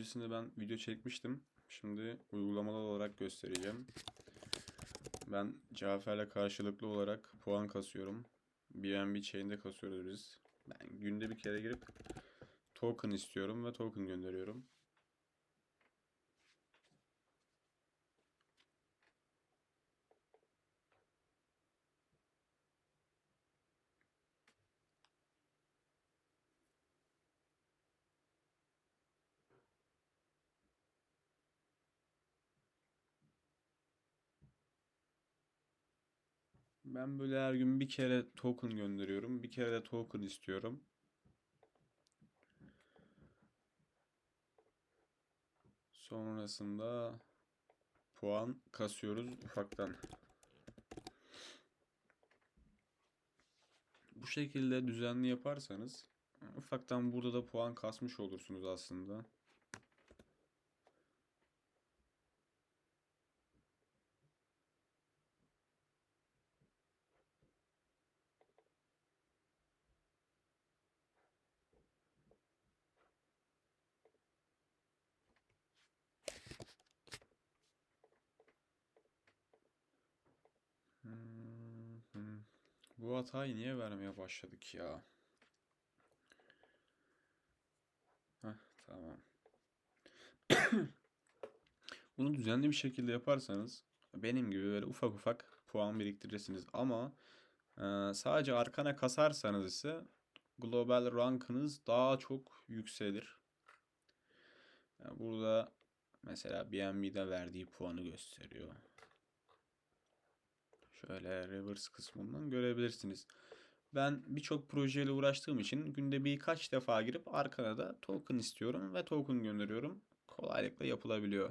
öncesinde ben video çekmiştim. Şimdi uygulamalı olarak göstereceğim. Ben Cafer'le karşılıklı olarak puan kasıyorum. BNB chain'de kasıyoruz biz. Ben günde bir kere girip token istiyorum ve token gönderiyorum. Ben böyle her gün bir kere token gönderiyorum. Bir kere de token istiyorum. Sonrasında puan kasıyoruz ufaktan. Bu şekilde düzenli yaparsanız ufaktan burada da puan kasmış olursunuz aslında. Bu hatayı niye vermeye başladık ya? Heh, tamam. Bunu düzenli bir şekilde yaparsanız benim gibi böyle ufak ufak puan biriktirirsiniz. Ama e, sadece arkana kasarsanız ise global rankınız daha çok yükselir. Yani burada mesela BNB'de verdiği puanı gösteriyor. Şöyle reverse kısmından görebilirsiniz. Ben birçok projeyle uğraştığım için günde birkaç defa girip arkana da token istiyorum ve token gönderiyorum. Kolaylıkla yapılabiliyor.